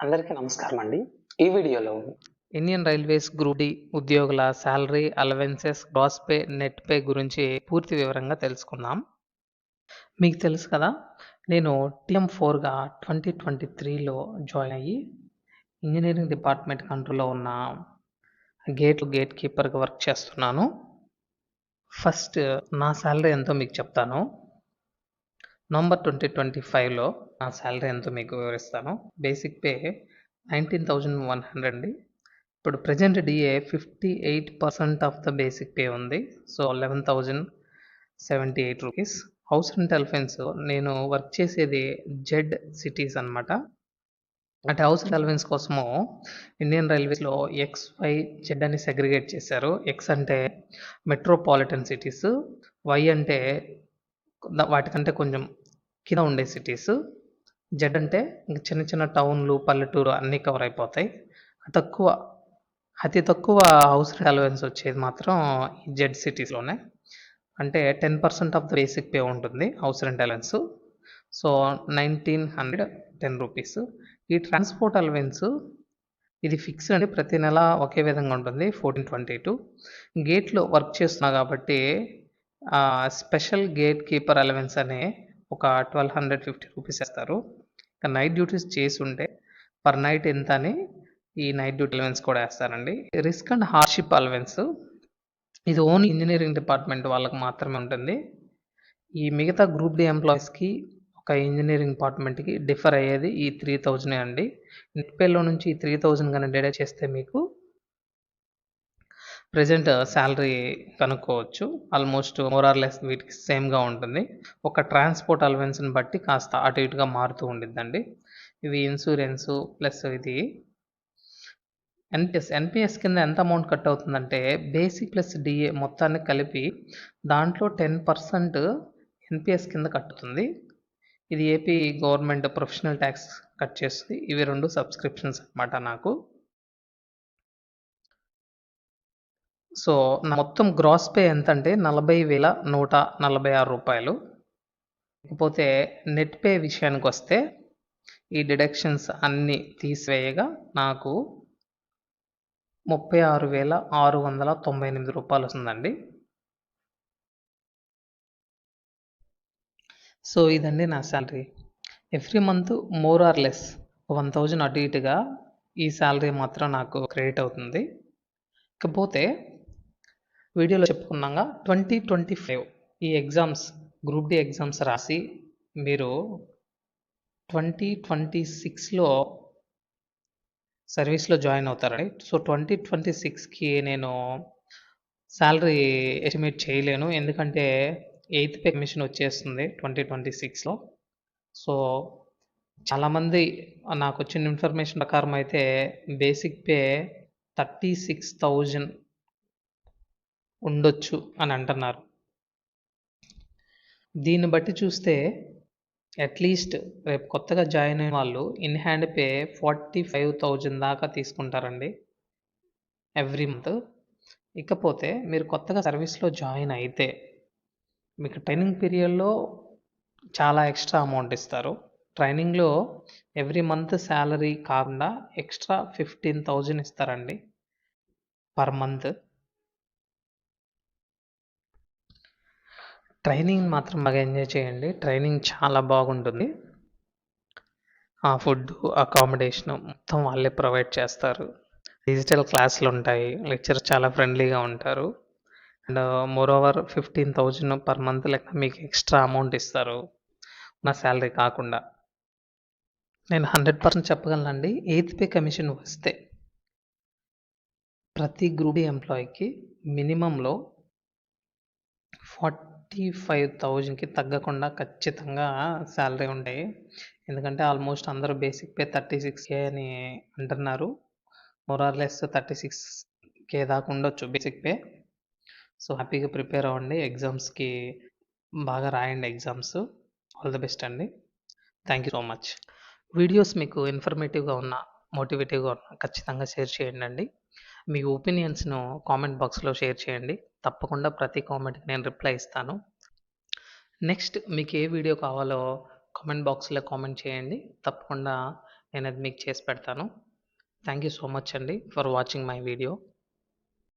అందరికీ నమస్కారం అండి ఈ వీడియోలో ఇండియన్ రైల్వేస్ గ్రూప్ డి ఉద్యోగుల salary allowances gross pay net pay గురించి పూర్తి వివరంగా తెలుసుకుందాం. మీకు తెలుసు కదా నేను టీఎం ఫోర్గా ట్వంటీ ట్వంటీ త్రీలో జాయిన్ అయ్యి ఇంజనీరింగ్ డిపార్ట్మెంట్ కంట్రోల్లో ఉన్న గేట్ గేట్ కీపర్గా వర్క్ చేస్తున్నాను. ఫస్ట్ నా శాలరీ ఎంతో మీకు చెప్తాను. నవంబర్ ట్వంటీ ట్వంటీ ఫైవ్లో నా శాలరీ ఎంతో మీకు వివరిస్తాను. Basic pay nineteen thousand one hundred అండి. ఇప్పుడు present DA fifty eight percent of the basic pay ఉంది. So eleven thousand seventy eight rupees. House rent allowance నేను వర్క్ చేసేది జెడ్ సిటీస్ అనమాట అంటే హౌస్ అండ్ అలవెన్స్ కోసము ఇండియన్ రైల్వేస్లో X Y Z అని సెగ్రిగేట్ చేశారు. ఎక్స్ అంటే మెట్రోపాలిటన్ సిటీస్. వై అంటే వాటికంటే కొంచెం కింద ఉండే సిటీస్. జెడ్ అంటే ఇంక చిన్న చిన్న టౌన్లు పల్లెటూరు అన్నీ కవర్ అయిపోతాయి. తక్కువ అతి తక్కువ హౌస్ రెంట్ అలవెన్స్ వచ్చేది మాత్రం ఈ జెడ్ సిటీస్లోనే అంటే ten percent of the basic pay ఉంటుంది house rent allowance so nineteen hundred ten rupees ఈ ట్రాన్స్పోర్ట్ అలవెన్స్ ఇది ఫిక్స్ అండి ప్రతి నెల ఒకే విధంగా ఉంటుంది ఫోర్టీన్ ట్వంటీ టూ గేట్లో వర్క్ చేస్తున్నా కాబట్టి స్పెషల్ గేట్ కీపర్ అలవెన్స్ అనే ఒక ట్వెల్వ్ హండ్రెడ్ ఫిఫ్టీ రూపీస్ ఇస్తారు నైట్ డ్యూటీస్ చేసి ఉంటే పర్ నైట్ ఎంత అని ఈ నైట్ డ్యూటీ అలవెన్స్ కూడా వేస్తారండి. రిస్క్ అండ్ హార్డ్షిప్ అలవెన్స్ ఇది ఓన్లీ ఇంజనీరింగ్ డిపార్ట్మెంట్ వాళ్ళకి మాత్రమే ఉంటుంది. ఈ మిగతా గ్రూప్ డి ఎంప్లాయీస్కి ఒక ఇంజనీరింగ్ డిపార్ట్మెంట్కి డిఫర్ అయ్యేది ఈ త్రీ థౌజండ్ అండి. నెట్ పేలో నుంచి ఈ త్రీ థౌజండ్ కానీ డేటా చేస్తే మీకు ప్రజెంట్ శాలరీ కనుక్కోవచ్చు. ఆల్మోస్ట్ మోర్ ఆర్ లెస్ వీటికి సేమ్గా ఉంటుంది. ఒక ట్రాన్స్పోర్ట్ అలవెన్స్ని బట్టి కాస్త అటు ఇటుగా మారుతూ ఉండిద్దండి. ఇవి ఇన్సూరెన్సు ప్లస్ ఇది. ఎన్పిఎస్ ఎన్పిఎస్ కింద ఎంత అమౌంట్ కట్ అవుతుందంటే బేసిక్ ప్లస్ డిఏ మొత్తాన్ని కలిపి దాంట్లో టెన్ పర్సెంట్ ఎన్పిఎస్ కింద కట్టుతుంది. ఇది AP government professional tax cut చేస్తుంది. ఇవి రెండు సబ్స్క్రిప్షన్స్ అన్నమాట నాకు. సో నా మొత్తం గ్రాస్ పే ఎంత అంటే నలభై వేల నూట నలభై ఆరు రూపాయలు. ఇకపోతే నెట్ పే విషయానికి వస్తే ఈ డిడక్షన్స్ అన్నీ తీసివేయగా నాకు ముప్పై ఆరు వేల ఆరు వందల తొంభై ఎనిమిది రూపాయలు వస్తుందండి. సో ఇదండి నా salary. Every month more or less one thousand అటు ఇటుగా ఈ శాలరీ మాత్రం నాకు క్రెడిట్ అవుతుంది. ఇకపోతే వీడియోలో చెప్పుకున్నాగా ట్వంటీ ట్వంటీ ఫైవ్ ఈ ఎగ్జామ్స్ గ్రూప్ డి ఎగ్జామ్స్ రాసి మీరు ట్వంటీ ట్వంటీ సిక్స్లో సర్వీస్లో జాయిన్ అవుతారండి సో ట్వంటీ ట్వంటీ సిక్స్కి నేను శాలరీ ఎస్టిమేట్ చేయలేను. ఎందుకంటే ఎయిత్ పే కమిషన్ వచ్చేస్తుంది ట్వంటీ ట్వంటీ సిక్స్లో సో చాలామంది నాకు వచ్చిన ఇన్ఫర్మేషన్ ప్రకారం అయితే basic pay thirty six thousand ఉండొచ్చు అని అంటున్నారు. దీన్ని బట్టి చూస్తే అట్లీస్ట్ రేపు కొత్తగా జాయిన్ అయిన వాళ్ళు in hand pay forty five thousand దాకా తీసుకుంటారండి ఎవ్రీ మంత్ ఇకపోతే మీరు కొత్తగా సర్వీస్లో జాయిన్ అయితే మీకు ట్రైనింగ్ పీరియడ్లో చాలా ఎక్స్ట్రా అమౌంట్ ఇస్తారు. ట్రైనింగ్లో ఎవ్రీ మంత్ శాలరీ కాకుండా ఎక్స్ట్రా ఫిఫ్టీన్ థౌజండ్ ఇస్తారండి పర్ మంత్ ట్రైనింగ్ మాత్రం బాగా ఎంజాయ్ చేయండి. ట్రైనింగ్ చాలా బాగుంటుంది. ఆ ఫుడ్ అకామిడేషన్ మొత్తం వాళ్ళే ప్రొవైడ్ చేస్తారు. డిజిటల్ క్లాసులు ఉంటాయి. లెక్చర్ చాలా ఫ్రెండ్లీగా ఉంటారు. And moreover fifteen thousand per month లెక్క మీకు ఎక్స్ట్రా అమౌంట్ ఇస్తారు. నా శాలరీ కాకుండా. నేను హండ్రెడ్ పర్సెంట్ చెప్పగలనండి. ఎయిత్ పే కమిషన్ వస్తే ప్రతి గ్రూప్ ఎంప్లాయీకి మినిమంలో ఫార్టీ ఫైవ్ థౌజండ్కి తగ్గకుండా ఖచ్చితంగా శాలరీ ఉంటాయి ఎందుకంటే ఆల్మోస్ట్ అందరూ basic pay thirty six K అని అంటున్నారు. లెస్ థర్టీ సిక్స్ కే దాకా ఉండొచ్చు బేసిక్ పే సో హ్యాపీగా ప్రిపేర్ అవ్వండి. ఎగ్జామ్స్కి బాగా రాయండి ఎగ్జామ్స్. ఆల్ ద బెస్ట్ అండి. Thank you so much. Videos మీకు ఇన్ఫర్మేటివ్గా ఉన్న మోటివేటివ్గా ఉన్న ఖచ్చితంగా షేర్ చేయండి అండి. మీ ఒపీనియన్స్ను కామెంట్ బాక్స్లో షేర్ చేయండి. తప్పకుండా ప్రతి కామెంట్కి నేను రిప్లై ఇస్తాను. నెక్స్ట్ మీకు ఏ వీడియో కావాలో కామెంట్ బాక్స్లో కామెంట్ చేయండి. తప్పకుండా నేను అది మీకు చేసి పెడతాను. థ్యాంక్ యూ సో మచ్ అండి ఫర్ వాచింగ్ మై వీడియో